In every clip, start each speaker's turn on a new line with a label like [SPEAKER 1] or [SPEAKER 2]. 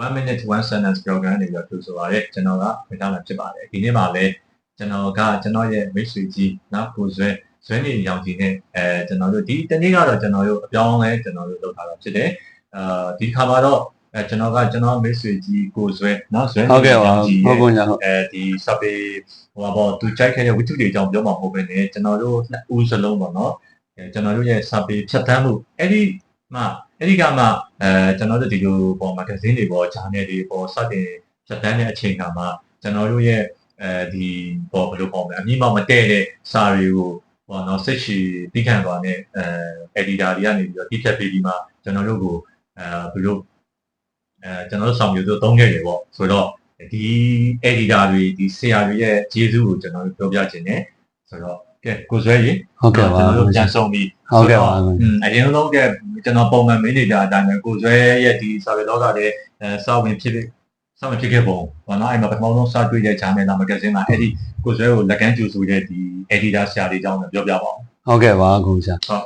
[SPEAKER 1] 1 minute one sentence program နေပြီးတော့သူဆိုပါတဲ့ကျွန်တော်ကခွင့်ထားမှာဖြစ်ပါတယ်ဒီနေ့မှာလည်းကျွန်တော်ကကျွန်တော်ရဲ့မိတ်ဆွေကြီးနောက်ကိုဇွဲဇွဲနေရောင်ကြီးနဲ့အဲကျွန်တော်တို့ဒီတနေ့ကတော့ကျွန်တော်တို့အပြောင်းလဲကျွန်တော်တို့လုပ်ထားတာဖြစ်တယ်အာဒီခါမှာတော့အဲကျွန်တော်ကကျွန်တော်မိတ်ဆွေကြီးကိုဇွဲနော်ဇွဲ
[SPEAKER 2] ဟုတ်ကဲ့ပါ
[SPEAKER 1] ရောင်ကြီး
[SPEAKER 2] ဟုတ်ကဲ့ညာဟုတ်
[SPEAKER 1] အဲဒီစပေဟိုပါပေါ့သူကြိုက်ခဲ့တဲ့ဝိတုတွေအကြောင်းပြောမှာမဟုတ်ဘဲနဲ့ကျွန်တော်တို့နှစ်ဦးစလုံးပေါ့နော်အဲကျွန်တော်တို့ရဲ့စပေဖြတ်တန်းမှုအဲ့ဒီ မှအဲ့ဒီကမှအဲကျွန်တော်တို့ဒီလိုပေါ့မဂ္ဂဇင်းတွေပေါ့ဂျာနယ်တွေပေါ့စတင်ဖြတ်တန်းတဲ့အချိန်ကမှကျွန်တော်တို့ရဲ့အဲဒီပေါ့ဘယ်လိုပေါ့မလဲအမြင့်မမတည့်တဲ့စာတွေကိုပေါ့နော်စိတ်ရှိပြီးခံသွားတဲ့အဲ editor တွေကနေပြီးတော့တိဖြတ်ပေးပြီးမှကျွန်တော်တို့ကိုအဲဘယ်လိုအဲကျွန်တော်တို့ဆောင်ရွက်တို့သုံးခဲ့တယ်ပေါ့ဆိုတော့ဒီ editor တွေဒီဆရာတွေရဲ့ကျေးဇူးကိုကျွန်တော်တို့ပြောပြခြင်းနဲ့ဆိုတော့ ကဲကိုဇွဲရေ
[SPEAKER 2] ဟုတ်ကဲ့ပါ
[SPEAKER 1] ကျွန်တော်တို့ပြန်ဆုံးပြီး
[SPEAKER 2] ဟုတ်ကဲ့ပါ
[SPEAKER 1] อืมအရင်ဆုံးကကျွန်တော်ပုံမှန်မင်းနေတာအတိုင်းပဲကိုဇွဲရဲ့ဒီစာပေလောကတဲ့အဲစာဝင်ဖြစ်ဖြစ်စာဝင်ဖြစ်ခဲ့ပုံဘာနော်အဲ့မှာပထမဆုံးစတွေ့တဲ့ဂျာနယ်နာမဂဇင်းမှာအဲ့ဒီကိုဇွဲကိုလက်ကမ်းကျူဆိုတဲ့ဒီ editor ဆရာတွေအကြောင်းလည်းပြောပြပါအောင်
[SPEAKER 2] ဟုတ်ကဲ့ပါအခုဆရာ
[SPEAKER 1] ဟုတ်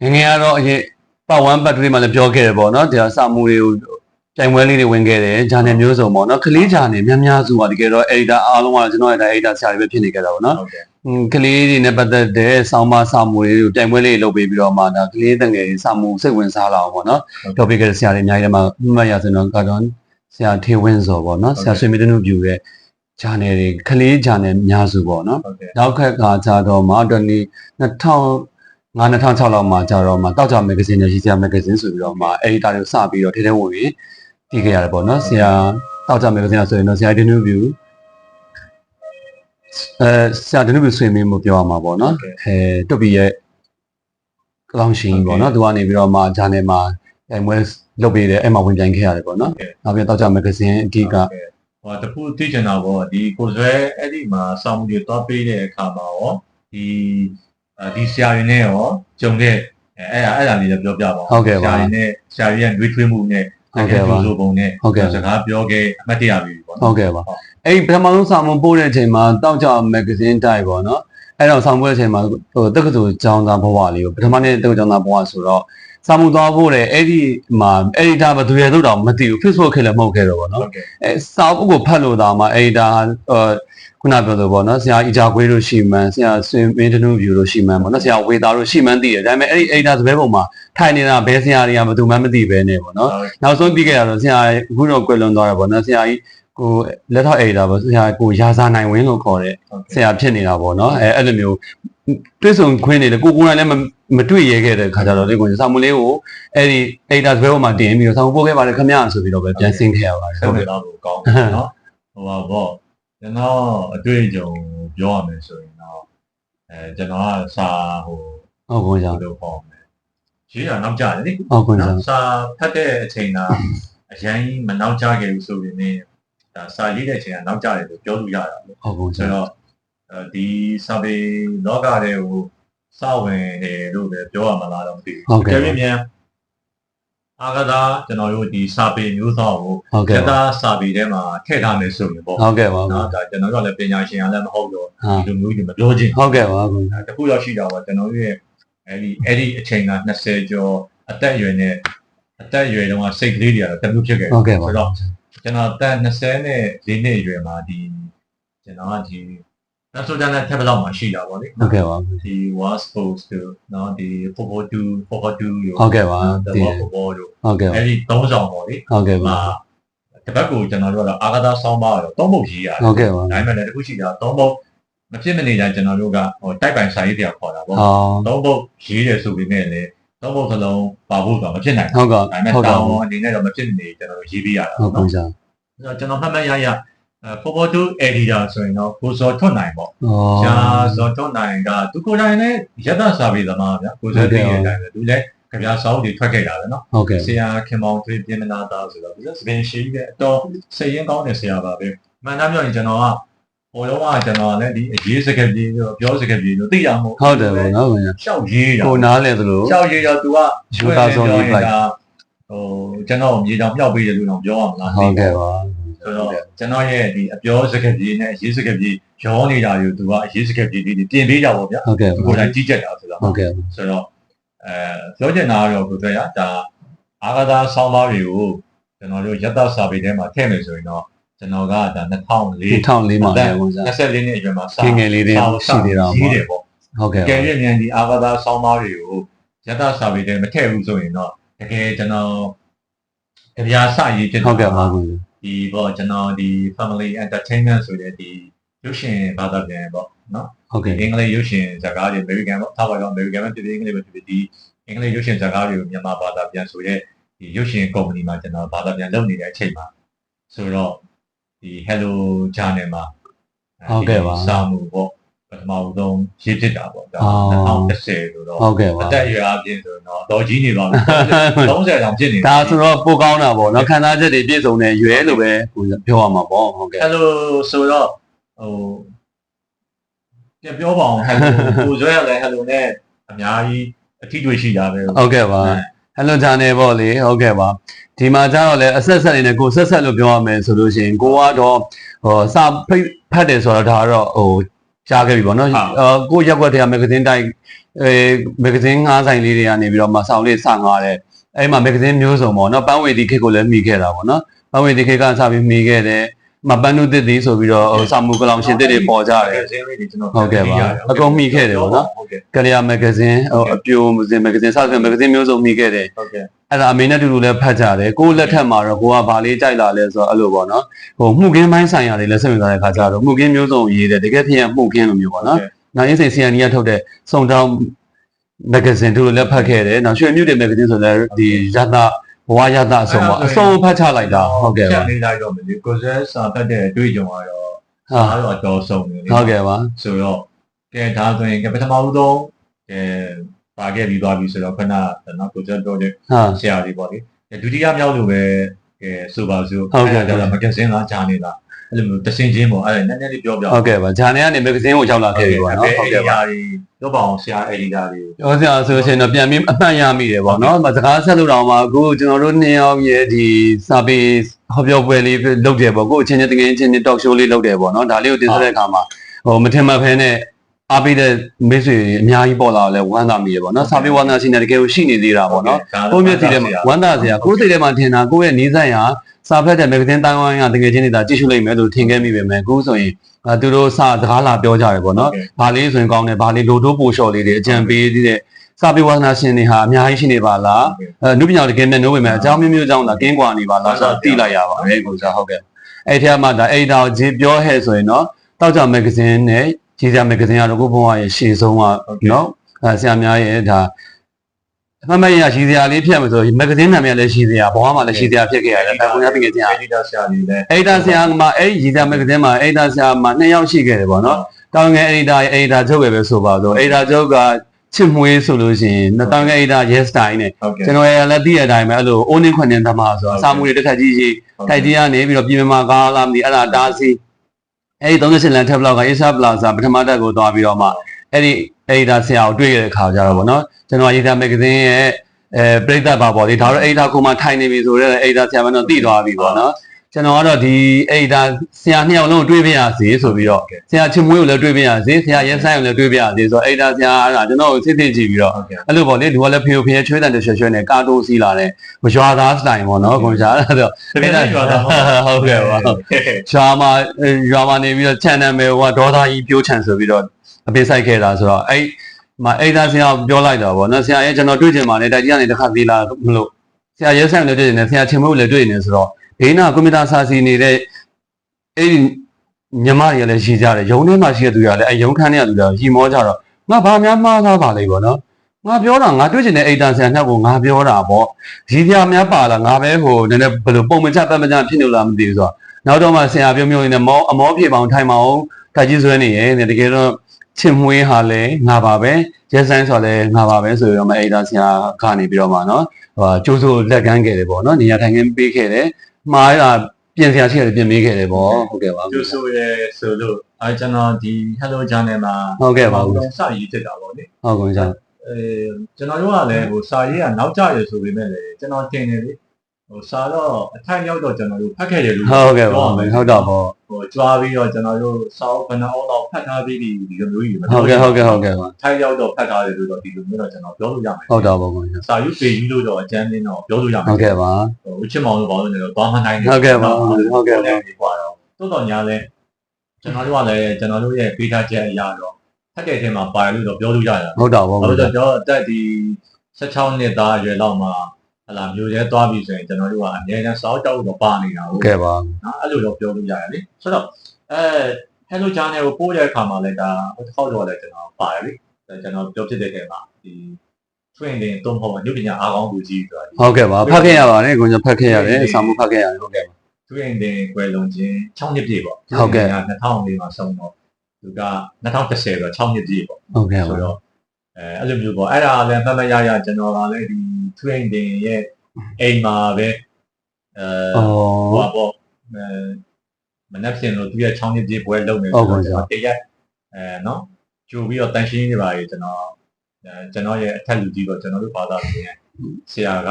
[SPEAKER 2] ငယ်ငယ်ကတော့အရင်ပတ်1ပတ်2မှာလည်းပြောခဲ့တယ်ပေါ့နော်တရားစာမှုတွေကို တိုင်ဝဲလေးတွေဝင်ခဲ့တယ်ဂျာနယ်မျိုးစုံပေါ့နော်ကလေးဂျာနယ်များများစုပါတကယ်တော့ editor အားလုံးကကျွန်တော်ရဲ့ editor ဆရာတွေပဲဖြစ်နေကြတာပေါ့နော်
[SPEAKER 1] ဟုတ်ကဲ့
[SPEAKER 2] อืมကလေးတွေနဲ့ပတ်သက်တဲ့ဆောင်းပါးစာမှုတွေကိုတိုင်ဝဲလေးတွေလုပ်ပေးပြီးတော့မှဒါကလေးတငယ်စာမှုစိတ်ဝင်စားလာအောင်ပေါ့နော်ပြောပေးခဲ့တဲ့ဆရာတွေအများကြီးတည်းမှာမှတ်ရဆိုတော့ကတော့ဆရာထေဝင်းစောပေါ့နော်ဆရာဆွေမင်းတနုပြူရဲ့ဂျာနယ်တွေကလေးဂျာနယ်များစုပေါ့နော်
[SPEAKER 1] ဟုတ်ကဲ့
[SPEAKER 2] နောက်ခက်ကကြတော့မှ2000 2005 2006လောက်မှာကြတော့မှတောက်ကြမဂ္ဂဇင်းနဲ့ရှိစရာမဂ္ဂဇင်းဆိုပြီးတော့မှ editor တွေစပြီးတော့ထဲထဲဝင်ပြီး တည်ခဲ့ရတယ်ပေါ့နော်ဆရာတောက်ကြမဂ္ဂဇင်းဆိုရင်တော့ဆရာဒင်းနူဗျူအဲဆရာဒင်းနူဗျူဆွေမင်းကိုပြောရမှာပေါ့နော်အဲတွတ်ပြီးရဲ့ကောင်းရှင်ပေါ့နော်သူကနေပြီးတော့မှဂျာနယ်မှာအဲမွဲလုပ်ပေးတယ်အဲ့မှာဝင်ပြိုင်ခဲ့ရတယ်ပေါ့နော်နောက်ပြီးတောက်ကြမဂ္ဂဇင်းအဓိက
[SPEAKER 1] ဟိုတခုသိချင်တာပေါ့ဒီကိုဇွဲအဲ့ဒီမှာစာမှုတွေတွားပေးတဲ့အခါမှာရောဒီဒီဆရာတွေနဲ့ရောဂျုံတဲ့အဲ့အဲ့အဲ့ဒါလေးလည်းပြောပြပါဦး
[SPEAKER 2] ဟုတ်ကဲ့ပါ
[SPEAKER 1] ဆရာတွေနဲ့ဆရာတွေရဲ့နှွေးထွေးမှုနဲ့
[SPEAKER 2] ဟုတ်ကဲ့ပါ
[SPEAKER 1] ဆိုပုံနဲ့
[SPEAKER 2] ဟုတ်ကဲ့ပါ
[SPEAKER 1] စကားပြောခဲ့အမှတ်တရပြီပေါ့
[SPEAKER 2] ဟုတ်ကဲ့ပါအဲ့ဒီပထမဆုံးစာမပို့တဲ့အချိန်မှာတောက်ကြမဂ္ဂဇင်းတိုက်ပေါ့နော်အဲ့တော့ဆောင်ပွဲအချိန်မှာဟိုတက္ကသိုလ်ကျောင်းသားဘဝလေးကိုပထမနေ့တက္ကသိုလ်ကျောင်းသားဘဝဆိုတော့စာမှုသွားဖို့တဲ့အဲ့ဒီမှာ editor ဘယ်သူရဲလို့တော့မသိဘူး Facebook ခေတ်လည်းမဟုတ်ခဲ့တော့ဗောနော်
[SPEAKER 1] ဟုတ်ကဲ့
[SPEAKER 2] အဲစာအုပ်ကိုဖတ်လို့ဒါမှ editor ဟို ခုနပြောလို့ဗောနော်ဆရာအီဂျာကွေးတို့ရှိမှန်ဆရာဆွေမင်းတနုဗျူတို့ရှိမှန်ဗောနော်ဆရာဝေသားတို့ရှိမှန်သိတယ်ဒါပေမဲ့အဲ့ဒီ editor စပယ်ပုံမှာထိုင်နေတာဘယ်ဆရာတွေကဘယ်သူမှမသိပဲနဲ့ဗောနော်နောက်ဆုံးပြီးခဲ့ရတော့ဆရာအခုတော့ကွယ်လွန်သွားတာပေါ့နော်ဆရာကြီးကိုလက်ထောက်အေဒါပေါ့ဆရာကိုရာဇာနိုင်ဝင်းလို့ခေါ်တဲ့
[SPEAKER 1] ဟုတ်
[SPEAKER 2] ဆ
[SPEAKER 1] ကဲ့
[SPEAKER 2] ရာဖြစ်နေတာပေါ့နော်အဲအဲ့လိုမျိုးတွေ့ဆုံခွင့်နေတယ်ကိုကိုယ်တိုင်လည်းမမတွေ့ရခဲ့တဲ့ခါကျတော့ဒီကိုစာမလေးကိုအဲ့ဒီအေဒါစပယ်ပေါ်မှာတင်ပြီးတော့စာမပို့ခဲ့ပါတယ်ခင်ဗျာဆိုပြီးတော့ပဲပြန်ဆင်းခဲ့ရပါတယ်
[SPEAKER 1] ဆက်ပြီးတော့ကောင်းတယ်နော်ဟိုပါပေါ့ ကျွန်တော်အတွေ့အကြုံပြောရမယ်ဆိုရင်တော့အဲကျွန်တော်ကစာဟို
[SPEAKER 2] ဟုတ်ကွန်ကြောင့်
[SPEAKER 1] လို့ပေါ့မယ်ရေးတာနောက်ကြတယ်လေ
[SPEAKER 2] ဟုတ်ကွန်ကြောင့်
[SPEAKER 1] စာဖတ်တဲ့အချိန်ကအရင်မနောက်ကြခဲ့ဘူးဆိုရင်လည်းဒါစာရေးတဲ့အချိန်ကနောက်ကြတယ်လို့ပြောလို့ရတာပေါ့
[SPEAKER 2] ဟုတ်ကွန်
[SPEAKER 1] ဆို
[SPEAKER 2] ကြောင့်
[SPEAKER 1] တော့အဲဒီစာပေလောကတွေကိုစဝင်တယ်လို့ပဲပြောရမှာလားတော့မသိဘူး
[SPEAKER 2] ဟုတ်ကဲ့
[SPEAKER 1] ကြည့်မြန် အာဂသာကျွန်တော်တို့ဒီစာပေမျိုးစောကို
[SPEAKER 2] ဟုတ်
[SPEAKER 1] က
[SPEAKER 2] ကဲ့ပါ
[SPEAKER 1] တာစာပေထဲမှာထည့်ထားမယ်ဆိုရင်ပေါ့
[SPEAKER 2] ဟုတ်ကဲ့ပါ
[SPEAKER 1] နော်ဒါကျွန်တော်တို့ကလည်းပညာရှင်ရလည်းမဟုတ်တော့
[SPEAKER 2] ဟာ
[SPEAKER 1] ဒီလိုမျိုးကြီးမပြောချင်
[SPEAKER 2] ဟုတ်ကဲ့ပါကွန်
[SPEAKER 1] တခုတော့ရှိတာပေါ့ကျွန်တော်တို့ရဲ့အဲဒီအဲ့ဒီအချိန်က20ကျော်အသက်အရွယ်နဲ့အသက်အရွယ်တုန်းကစိတ်ကလေးတွေကတော့တမျိုးဖြစ်ခဲ့တယ်
[SPEAKER 2] ဟုတ်ကဲ့ပါ
[SPEAKER 1] ဆိုတော့ကျွန်တော်အသက်20နဲ့၄နှစ်အရွယ်မှာဒီကျွန်တော်ကဒီ သတ်ဆိုကြတဲ့ tab လောက်မှာရှိတာပေါ့လေ
[SPEAKER 2] ဟုတ်ကဲ့ပါ
[SPEAKER 1] ဒီ was supposed to နော်ဒီ football to football to
[SPEAKER 2] ဟုတ်ကဲ့ပါ
[SPEAKER 1] the
[SPEAKER 2] ဒီ
[SPEAKER 1] football တို့
[SPEAKER 2] ဟုတ်ကဲ့ပါ
[SPEAKER 1] အဲ့ဒီသုံးဆောင်ပေါ့လေ
[SPEAKER 2] ဟုတ်ကဲ့ပါ
[SPEAKER 1] မှာတပတ်ကိုကျွန်တော်တို့ကတော့အာဂသာဆောင်းပါတော့သုံးပုတ်ရေးရတယ်
[SPEAKER 2] ဟုတ်ကဲ့ပါ
[SPEAKER 1] ဒါပေမဲ့လည်းတစ်ခုရှိတာသုံးပုတ်မဖြစ်မနေကြကျွန်တော်တို့ကဟိုတိုက်ပိုင်စာရေးတရားခေါ်တာပေါ့
[SPEAKER 2] ဟော
[SPEAKER 1] သုံးပုတ်ရေးတယ်ဆိုပေမဲ့လည်းသုံးပုတ်စလုံးပါဖို့တော့မဖြစ်နိုင်ဘူး
[SPEAKER 2] ဟုတ်ကဲ့
[SPEAKER 1] ဒါပေမဲ့
[SPEAKER 2] ဟုတ်
[SPEAKER 1] တော
[SPEAKER 2] ကဲ့
[SPEAKER 1] င်းအနေနဲ့တော့မဖြစ်မနေကျွန်တော်တို့ရေးပြရတာ
[SPEAKER 2] ဟုတ်ကွ
[SPEAKER 1] နော်
[SPEAKER 2] န်ကြောင့်
[SPEAKER 1] အဲ့တော့ကျွန်တော်မှတ်မှတ်ရရ အဲ football to editor ဆိုရင်တော့ကိုစောထွတ်နိုင်ပေါ့
[SPEAKER 2] ဩ
[SPEAKER 1] ဂျာဇော်ထွတ်နိုင်ကသူကိုယ်တိုင်လည်းရတစာပေသမားဗျာကိုစောသိတဲ့အတိုင်းပဲသူလည်းကြပြစာအုပ်တွေထွက်ခဲ့တာပဲနော်
[SPEAKER 2] ဟုတ်ကဲ့
[SPEAKER 1] ဆရာခင်မောင်သွေးပြင်မနာသားဆိုတော့ဒီစပင်ရှိတဲ့အတော်စိတ်ရင်းကောင်းတဲ့ဆရာပါပဲမှန်သားပြောရင်ကျွန်တော်ကဟိုတော့ကကျွန်တော်လည်းဒီအရေးစကားပြေတို့ပြောစကားပြေတို့သိရမို့
[SPEAKER 2] ဟုတ်တယ်ဗောနော်ကွန်ကြောင့်
[SPEAKER 1] ရှောက်ရေးတာ
[SPEAKER 2] ကိုနားလဲသလို
[SPEAKER 1] ရှောက်ရေးတော့ तू က
[SPEAKER 2] ယူတာဆုံးရေးလိုက်
[SPEAKER 1] ဟိုကျွန်တော်မြေတောင်မြောက်ပေးတယ်လို့တော့ပြောရမလား
[SPEAKER 2] ဟုတ်ကဲ့ပါ
[SPEAKER 1] ဆိုတော့ကျွန်တော်ရဲ့ဒီအပြောစကားပြေနဲ့အရေးစကားပြေရောနေတာတွေကို तू ကအရေးစကားပြေလေးပြင်ပေးကြပါဗျာ
[SPEAKER 2] ဟုတ်ကဲ့
[SPEAKER 1] သူ
[SPEAKER 2] ပါ
[SPEAKER 1] ကိုယ်တိုင်ကြီးကြက်တာဆိုတော့
[SPEAKER 2] ဟုတ်ကဲ့
[SPEAKER 1] ဆိုတော့အဲပြောချင်တာကတော့ကိုယ်တွေ့ရဒါအာဂသာဆောင်းပါးတွေကိုကျွန်တော်တို့ရတစာပေထဲမှာထည့်မယ်ဆိုရင်တော့ကျွန်တော်ကဒါ2004
[SPEAKER 2] 2004မှာလည်းကိုစား
[SPEAKER 1] 24နှစ်အရွယ်မှာစာ
[SPEAKER 2] ငယ်ငယ်လေးတွေရှိသေးတာပေါ့
[SPEAKER 1] ရေးတယ်ပေါ့
[SPEAKER 2] ဟုတ်ကဲ့
[SPEAKER 1] ကဲရမြန်ဒီအာဘာသာဆောင်းပါးတွေကိုရတစာပေထဲမထည့်ဘူးဆိုရင်တော့တကယ်ကျွန်တော်ကြပြာစရေးဖြစ်
[SPEAKER 2] ဟုတ်ကဲ့ပါကိုစား
[SPEAKER 1] ဒီပေါ့ကျွန်တော်ဒီ family entertainment ဆိုတဲ့ဒီရုပ်ရှင်ဘာသာပြန်ပေါ့နော်
[SPEAKER 2] ဟုတ်ကဲ့
[SPEAKER 1] အင်္ဂလိပ်ရုပ်ရှင်ဇာတ်ကားတွေ American ပေါ့ထားပါတော့ American ပဲဖြစ်ဖြစ်အင်္ဂလိပ်ပဲဖြစ်ဖြစ်ဒီအင်္ဂလိပ်ရုပ်ရှင်ဇာတ်ကားတွေကိုမြန်မာဘာသာပြန်ဆိုတဲ့ဒီရုပ်ရှင်ကုမ္ပဏီမှာကျွန်တော်ဘာသာပြန်လုပ်နေတဲ့အချိန်မှာဆိုတော့ဒီ Hello Channel မှာစာမှုပေါ့ ပထမဆုံးရေးဖြစ်တာပေါ့ဒါ2010ဆိုတော့
[SPEAKER 2] ဟုတ်ကဲ့
[SPEAKER 1] အ
[SPEAKER 2] ပါ
[SPEAKER 1] သက်အရွယ်အပြင်ဆိုတော့တော့ကြီးနေပါပြီ30တောင်ဖြစ်နေ
[SPEAKER 2] ဒါဆိုတော့ပိုကောင်းတာပေါ့နော်ခံစားချက်တွေပြည့်စုံတဲ့ရွယ်လို့ပဲကိုစားပြောရမှာပေါ့ဟုတ်ကဲ့
[SPEAKER 1] Hello ဆိုတော့ဟိုပြန်ပြောပါအောင် Hello ကိုဇွဲရလဲ Hello နဲ့အများကြီးအထီးတွေ့ရှိတာပဲ
[SPEAKER 2] ဟုတ်ကဲ့ပါ Hello Channel ပေါ့လေဟုတ်ကဲ့ပါဒီမှာကျတော့လေအဆက်ဆက်နေနဲ့ကိုဆက်ဆက်လို့ပြောရမယ်ဆိုလို့ရှိရင်ကိုကတော့ဟိုစာဖိတ်ဖတ်တယ်ဆိုတော့ဒါကတော့ဟို ကြားခဲ့ပြီပေါ့နော်အော်ကိုရက်ွက်ထဲကမဂ္ဂဇင်းတိုက်အဲမဂ္ဂဇင်းငါးဆိုင်လေးတွေကနေပြီးတော့မဆောင်လေးစငါတယ်အဲ့မှာမဂ္ဂဇင်းမျိုးစုံပေါ့နော်ပန်းဝေဒီခေတ်ကိုလည်းမိခဲ့တာပေါ့နော်ပန်းဝေဒီခေတ်ကစပြီးမိခဲ့တယ် မပန်းနုတစ်တီဆိုပြီးတော့ဟိုစာမှုကလောင်ရှင်တစ်တွေပေါ်ကြတယ်
[SPEAKER 1] ဇင်းလေးတွေကျွန်တော်
[SPEAKER 2] ဟုတ်ကဲ့ပါအကုန်မိခဲ့တယ်ပေါ့နော်
[SPEAKER 1] ဟုတ်ကဲ့
[SPEAKER 2] ကလျာမဂ္ဂဇင်းဟိုအပြိုမဂ္ဂဇင်းမဂ္ဂဇင်းစသဖြင့်မဂ္ဂဇင်းမျိုးစုံမိခဲ့တယ်
[SPEAKER 1] ဟုတ်ကဲ့
[SPEAKER 2] အဲ့ဒါအမေနဲ့တူတူလည်းဖတ်ကြတယ်ကိုယ်လက်ထက်မှာတော့ကိုကဘာလေးကြိုက်လာလဲဆိုတော့အဲ့လိုပေါ့နော်ဟိုမှုကင်းပိုင်းဆိုင်ရာတွေလည်းစိတ်ဝင်စားတဲ့ခါကျတော့မှုကင်းမျိုးစုံရေးတယ်တကယ်ဖြစ်ရင်မှုကင်းလိုမျိုးပေါ့နော်နိုင်ရင်စိတ်စီယန်နီကထုတ်တဲ့စုံတောင်းမဂ္ဂဇင်းတို့လည်းဖတ်ခဲ့တယ်နောက်ရွှေမြူတဲ့မဂ္ဂဇင်းဆိုလည်းဒီရတ ဘဝရတအစုံပေါ့အစုံဖတ်ချလိုက်တာဟုတ်ကဲ့
[SPEAKER 1] ဖြ
[SPEAKER 2] ပါ
[SPEAKER 1] တ်နေလိုက်တော့မလို့ကိုဇဲစာတတ်တဲ့အတွေ့အကြုံကတော့
[SPEAKER 2] ဟာ
[SPEAKER 1] အားတော့တော်ဆုံးနေလေ
[SPEAKER 2] ဟုတ်ကဲ့ပါ
[SPEAKER 1] ဆိုတော့ကဲဒါဆိုရင်ကပထမဦးဆုံးအဲပါခဲ့ပြီးသွားပြီဆိုတော့ခဏနော်ကိုဇဲပြောတဲ့
[SPEAKER 2] ဟာ
[SPEAKER 1] ဆရာလေးပေါ့လေဒုတိယမြောက်လို့ပဲကဲဆိုပါစို့
[SPEAKER 2] ဟုတ်ကဲ့
[SPEAKER 1] ဒါမဂ္ဂဇင်းလားဂျာနေလား အဲ့လိုမျိုးတစင်ချင်းပေါ့အဲ့ဒါနည်းနည်းလေးပြောပြ
[SPEAKER 2] ဟုတ်ကဲ့ပါဂျာနယ်ကနေမဂ္ဂဇင်းကိုရောက်လာခဲ့ပြီပေါ့နော်ဟုတ်ကဲ့ပါ
[SPEAKER 1] ဒီပြောပါအောင်ဆရာအဲ့ဒီဒါလေး
[SPEAKER 2] ပြောစရာဆိုရှင်တော့ပြန်ပြီးအမှတ်ရမိတယ်ပေါ့နော်။စကားဆက်လို့တော့မှအခုကျွန်တော်တို့နှစ်ယောက်ရဲ့ဒီစာပေဟောပြောပွဲလေးလုပ်တယ်ပေါ့။ကိုအချင်းချင်းတကယ်ချင်းချင်း talk show လေးလုပ်တယ်ပေါ့နော်။ဒါလေးကိုတင်ဆက်တဲ့အခါမှာဟိုမထင်မှတ်ဖဲနဲ့ အားပေးတဲ့မိတ်ဆွေအများကြီးပေါ်လာတော့လဲဝမ်းသာမိရပေါ့နော်။စာပေဝမ်းသာရှိနေတကယ်ကိုရှိနေသေးတာပေါ့နော်။ကိုယ့်မျက်စိထဲမှာဝမ်းသာစရာကိုယ်စိတ်ထဲမှာထင်တာကိုယ့်ရဲ့နီးစပ်ရာစာဖက်တဲ့မဂ္ဂဇင်းတိုင်းဝိုင်းကတကယ်ချင်းနေတာကြည့်ရှုလိုက်မယ်လို့ထင်ခဲ့မိပေမဲ့အခုဆိုရင်အဲသူတို့စာစကားလာပြောကြတယ်ပေါ့နော်။ဘာလေးဆိုရင်ကောင်းတယ်ဘာလေးလိုတိုးပို့လျှော်လေးတွေအကြံပေးသေးတဲ့စာပေဝါသနာရှင်တွေဟာအများကြီးရှိနေပါလားအဲနုပညာတကယ်နဲ့နိုးပေမဲ့အကြောင်းမျိုးမျိုးကြောင့်သာကင်းကွာနေပါလားဆိုတော့သိလိုက်ရပါတယ်ကိုစားဟုတ်ကဲ့အဲ့ထဲမှာဒါအဲ့ဒါကိုဂျေပြောဟဲ့ဆိုရင်တော့တောက်ကြမဂ္ဂဇင်းနဲ့ ကြီးစရာမဂ္ဂဇင်းကတော့ကိုဘုံရဲ့ရှေ့ဆုံးကနော်အဲဆရာများရဲ့ဒါအမှန်မှန်ရရှိစရာလေးဖြစ်မယ်ဆိုမဂ္ဂဇင်းနာမည်လည်းရှိစရာဘဝမှာလည်းရှိစရာဖြစ်ခဲ့ရတယ်ဒါကိုရပြင်ကြည့်ရ
[SPEAKER 1] အဲ့ဒီတော့ဆရာလေးလည်း
[SPEAKER 2] အဲ့ဒါဆရာကမှအဲ့ရီတာမဂ္ဂဇင်းမှာအဲ့ဒါဆရာမှာနှစ်ယောက်ရှိခဲ့တယ်ပေါ့နော်တောင်းငယ်အဲ့ဒါရဲ့အဲ့ဒါချုပ်ပဲပဲဆိုပါတော့အဲ့ဒါချုပ်ကချစ်မွေးဆိုလို့ရှိရင်တောင်းငယ်အဲ့ဒါ yes time နဲ့
[SPEAKER 1] ဟုတ်ကဲ့
[SPEAKER 2] ကျွန်တော်ရလည်းသိရတဲ့အတိုင်းပဲအဲ့လိုအိုးနှင်းခွန်းနှင်းသမားဆိုတော့အစာမှုတွေတစ်ခါကြီးကြီးတိုက်တီးကနေပြီးတော့ပြင်မကားလာမသိအဲ့ဒါတားစီ အဲ့ဒီ38လန်ထက်ဘလောက်က Asia Plaza ပထမတက်ကိုသွားပြီးတော့မှအဲ့ဒီအဲ့ဒါဆရာကိုတွေ့ရတဲ့ခါကြတော့ဗောနော်ကျွန်တော်ရီတာမဂ္ဂဇင်းရဲ့အဲပြိသက်ပါပေါ့လေဒါတော့အဲ့ဒါကိုမှထိုင်နေပြီဆိုတော့အဲ့ဒါဆရာမတော့သိသွားပြီဗောနော် ကျွန်တော်ကတော့ဒီအဲ့ဒါဆရာနှစ်ယောက်လုံးကိုတွေးပြရစီဆိုပြီးတော့ဆရာချင်းမွေးကိုလည်းတွေးပြရစီဆရာရဲဆိုင်ကိုလည်းတွေးပြရစီဆိုတော့အဲ့ဒါဆရာအဲ့ဒါကျွန်တော်ကိုစစ်စစ်ကြည့်ပြီးတော့
[SPEAKER 1] ဟုတ်ကဲ့
[SPEAKER 2] အဲ့လိုပေါ့လေလူကလည်းဖေဖေချွေးတန်တရွှဲရွှဲနဲ့ကာတိုးစီးလာတဲ့ရွာသားစတိုင်ပေါ့နော်ကွန်ရှာအဲ့ဒါဆို
[SPEAKER 1] တကယ်လည်းရွာသား
[SPEAKER 2] ဟုတ်ကဲ့ပါရွာမှာရွာမှာနေပြီးတော့ခြံနာမယ်ဟိုကဒေါသကြီးပြိုးချန်ဆိုပြီးတော့အပေးဆိုင်ခဲ့တာဆိုတော့အဲ့မအဲ့ဒါဆရာပြောလိုက်တော့ဗောနော်ဆရာရဲ့ကျွန်တော်တွေ့ချင်ပါလေတိုက်ကြီးကနေတစ်ခါသေးလာမလို့ဆရာရဲဆိုင်လည်းတွေ့နေတယ်ဆရာချင်းမွေးကိုလည်းတွေ့နေဆိုတော့ ဒေနာကွန်ပျူတာစာစီနေတဲ့အဲ့ဒီညီမတွေကလည်းရှိကြတယ်ရုံထဲမှာရှိတဲ့သူတွေကလည်းအဲရုံခန်းထဲကသူတွေကရီမောကြတော့ငါဘာများမှားသားပါလိမ့်ပေါ့နော်ငါပြောတာငါတွေ့ချင်တဲ့အိတ်တန်ဆန်နှက်ကိုငါပြောတာပေါ့ရီပြများပါလားငါပဲဟိုနည်းနည်းဘယ်လိုပုံမချပတ်မချဖြစ်နေလားမသိဘူးဆိုတော့နောက်တော့မှဆရာပြောမျိုးနေမောအမောပြေပေါင်းထိုင်မအောင်တိုက်ကြီးဆွဲနေရဲ့တကယ်တော့ချင်မွေးဟာလဲငါပါပဲရဲဆိုင်ဆိုလဲငါပါပဲဆိုပြီးတော့မှအိတ်တန်ဆရာကနေပြီးတော့မှနော်ဟိုကျိုးစိုးလက်ကမ်းခဲ့တယ်ပေါ့နော်နေရာထိုင်ခင်းပေးခဲ့တယ် မှားရပြင်စရာရှိတယ်ပြင်ပေးခဲ့တယ်ဗောဟုတ်ကဲ့ပါ
[SPEAKER 1] ကျိုးဆိုရဲဆိုလို့အဲကျွန်တော်ဒီ Hello Channel မှာ
[SPEAKER 2] ဟုတ်ကဲ့ပါဟုတ်
[SPEAKER 1] စာရေးဖြစ်တာပေါ့လေ
[SPEAKER 2] ဟုတ်ကဲ့ကြာ
[SPEAKER 1] အဲကျွန်တော်တို့ကလည်းဟိုစာရေးကနောက်ကျရဆိုပေမဲ့လည်းကျွန်တော်တင်တယ်လေ ဟိုစာတော့အထိုက်ရောက်တော့ကျွန်တော်တို့ဖတ်ခဲ့တယ်လို့
[SPEAKER 2] ဟုတ်ကဲ့ပါဟုတ်တော့ပေါ့
[SPEAKER 1] ဟိုကြွားပြီးတော့ကျွန်တော်တို့စာအုပ်ဘယ်နှအောင်တော့ဖတ်ထားပြီးဒီလိုမျိုးကြီးမ
[SPEAKER 2] ဟုတ်ကဲ့ဟုတ်ကဲ့ဟုတ်ကဲ့ပါ
[SPEAKER 1] ထိုက်ရောက်တော့ဖတ်ထားတယ်လို့တော့ဒီလိုမျိုးတော့ကျွန်တော်ပြောလို့ရမယ်
[SPEAKER 2] ဟုတ်တော့ပေါ့ကွာ
[SPEAKER 1] စာရုပ်ပေကြီးလို့တော့အကျန်းင်းတော့ပြောလို့ရမယ်
[SPEAKER 2] ဟုတ်ကဲ့ပါ
[SPEAKER 1] ဟိုအချစ်မောင်တို့ဘာလို့လဲတော့သွားမနိုင်
[SPEAKER 2] ဟုတ်ကဲ့ပါဟုတ်ကဲ့ပါ
[SPEAKER 1] ဒီကွာတော့တိုးတော်ညာလဲကျွန်တော်တို့ကလည်းကျွန်တော်တို့ရဲ့ပေးထားချက်အရာတော့ဖတ်တဲ့အချိန်မှာပါလို့တော့ပြောလို့ရတာ
[SPEAKER 2] ဟုတ်တော့ပေါ့
[SPEAKER 1] ဘာ
[SPEAKER 2] ကွာ
[SPEAKER 1] လို့လဲတော့အသက်ဒီ16နှစ်သားအရွယ်လောက်မှာ ဟလာမျိုးရဲသွားပြီဆိုရင်ကျွန်တော်တို့ကအများနဲ့စောက်တောက်တော့ပါနေတာ
[SPEAKER 2] ဟု
[SPEAKER 1] ဟုတ်
[SPEAKER 2] တ်ကဲ့ပါ
[SPEAKER 1] နော်အဲ့လိုတော့ပြောလို့ရတယ်လေဆိုတော့အဲ Hello Channel ကိုပို့တဲ့အခါမှာလည်းဒါဟိုတစ်ခေါက်တော့လည်းကျွန်တော်ပါတယ်လေကျွန်တော်ပြောဖြစ်တဲ့ထဲမှာဒီ training တုံးဖို့ညုပညာအားကောင်းသူကြီးဆိုတာဒီ
[SPEAKER 2] ဟုတ်ကဲ့ပါဖတ်ခဲ့ရပါတယ်ကိုကျွန်တော်ဖတ်ခဲ့ရတယ်စာမှုဖတ်ခဲ့ရတယ်ဟုတ်ကဲ့ပါ
[SPEAKER 1] training ကွယ်လွန်ခြင်း6နှစ်ပြည့်ပေါ့
[SPEAKER 2] ဟုတ်ကဲ့
[SPEAKER 1] 2004မှာဆုံးတော့သူက2010ဆိုတော့6နှစ်ပြည့်ပေါ့
[SPEAKER 2] ဟုတ်ကဲ့ပါ
[SPEAKER 1] ဆိုတော့အဲအဲ့လိုမျိုးပေါ့အဲ့ဒါလည်းမှတ်မရရကျွန်တော်ကလည်းဒီ training ရဲ့အိမ်မှာပဲအဲ
[SPEAKER 2] အော်
[SPEAKER 1] ဟိုပေါ့အဲမနက်ဖြန်လို့သူရဲ့6နှစ်ပြည့်ပွဲလုပ်နေ
[SPEAKER 2] ဟုတ်ပါ
[SPEAKER 1] ကျွန်
[SPEAKER 2] ဗျာ
[SPEAKER 1] တော်တရက်အဲနော်ကြိုပြီးတော့တန်ရှင်းနေပါလေကျွန်တော်အဲကျွန်တော်ရဲ့အထက်လူကြီးတော့ကျွန်တော်တို့ဘာသာပြန်ရဲ့ဆရာက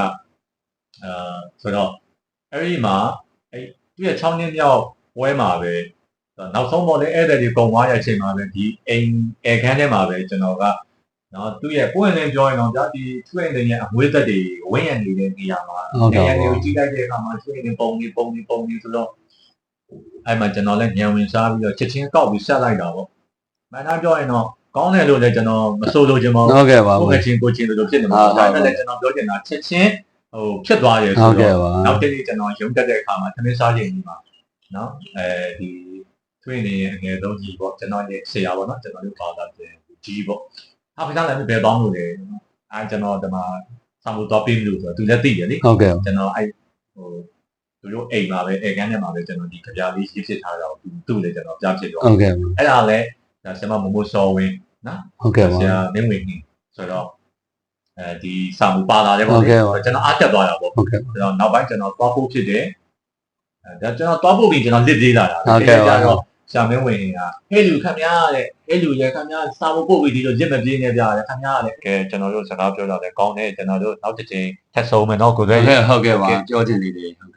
[SPEAKER 1] အဲဆိုတော့အဲ့ဒီမှာအဲ့သူရဲ့6နှစ်မြောက်ပွဲမှာပဲနောက်ဆုံးပေါ်လေဧည့်သည်တွေကုန်သွားတဲ့အချိန်မှာပဲဒီအိမ်အဲခန်းထဲမှာပဲကျွန်တော်က နော်သူရဲ့ပွင့်လင်းပြောရင်တော့ဗျာဒီ training ရဲ့အမွေးသက်တွေဝင်းရနေတဲ့နေရာမှာ
[SPEAKER 2] ဟုတ်တော့
[SPEAKER 1] နေရာ
[SPEAKER 2] ပေါ့
[SPEAKER 1] တွေကိုကြည့်လိုက်တဲ့အခါမှာ training ပုံနေပုံနေပုံနေဆိုတော့အဲ့မှာကျွန်တော်လည်းညံဝင်စားပြီးတော့ချက်ချင်းကောက်ပြီးဆက်လိုက်တာပေါ့မှန်တာပြောရင်တော့ကောင်းတယ်လို့လည်းကျွန်တော်မဆိုလိုချင်ပါဘူး
[SPEAKER 2] ဟုတ်ကဲ့ပါ
[SPEAKER 1] ကိုယ်ကချင်းကိုချင်းတို့ဖြစ်နေမှာ
[SPEAKER 2] ဟုတ်
[SPEAKER 1] ဒါ
[SPEAKER 2] ဟုတ်
[SPEAKER 1] ပေမဲ့လည်းကျွန်တော်ပြောချင်တာချက်ချင်းဟိုဖြစ်သွားတယ်
[SPEAKER 2] ဟု
[SPEAKER 1] ဆို
[SPEAKER 2] တ်ကဲ့
[SPEAKER 1] တော့
[SPEAKER 2] ပါ
[SPEAKER 1] နောက်တစ်နေ့ကျွန်တော်ရုံတက်တဲ့အခါမှာသမင်းစားချိန်ကြီးမှာနော်အဲဒီ training ရဲ့အငယ်ဆုံးကြီးပေါ့ကျွန်တော်ရဲ့ဆရာပေါ့နော်ကျွန်တော်တို့ဘာသာပြန်ကြီးပေါ့ ဟာဖိသားလည်းဘယ်ပေါင်းလို့လဲအဲကျွန်တော်ဒီမှာစာမှုတော့ပြင်လို့ဆိုတော့သူလည်းသိတယ်လေ
[SPEAKER 2] ဟုတ်ကဲ့ပါ
[SPEAKER 1] ကျွန်တော်အဲ့ဟိုသူတို့အိမ်မှာပဲအဲကန်းထဲမှာပဲကျွန်တော်ဒီကြပြလေးရေးဖြစ်ထားတာကိုသူသူ့လည်းကျွန်တော်ကြားဖြစ်တော့
[SPEAKER 2] ဟုတ်ကဲ့ပါ
[SPEAKER 1] အဲ့ဒါလည်းဒါဆရာမမမိုးစောဝင်း
[SPEAKER 2] ဟုတ်ကဲ့ပါ
[SPEAKER 1] ဆရာမင်းဝင်ကြီးဆိုတော့အဲဒီစာမှုပါလာတယ်ပေါ့
[SPEAKER 2] ဟုတ်ကဲ့ပါ
[SPEAKER 1] ကျွန်တော်အားတက်သွားတာပေါ့
[SPEAKER 2] ဟုတ်ကဲ့ပါ
[SPEAKER 1] ကျွန်တော်နောက်ပိုင်းကျွန်တော်သွားဖို့ဖြစ်တယ်အဲဒါကျွန်တော်သွားဖို့ပြီးကျွန်တော်လစ်သေးလာတာ
[SPEAKER 2] ဟုတ်ကဲ့ပါ
[SPEAKER 1] တော့ ဆရာမင်းဝင်ကဟဲ့လူခမများတဲ့ဟဲ့လူရခမများစာဖို့ပို့ပြီးဒီလိုရစ်မပြေးနေပြတယ်ခမများတဲ့ကဲကျွန်တော်တို့စကားပြောကြတယ်ကောင်းတယ်ကျွန်တော်တို့နောက်တစ်ချိန်ထပ်ဆုံးမယ်နော်ကိုယ်
[SPEAKER 2] ဟု
[SPEAKER 1] ရဲ့
[SPEAKER 2] တ်ကဲ့ဟုတ်ကဲ့ပါကြောချင်နေတယ်ဟုတ်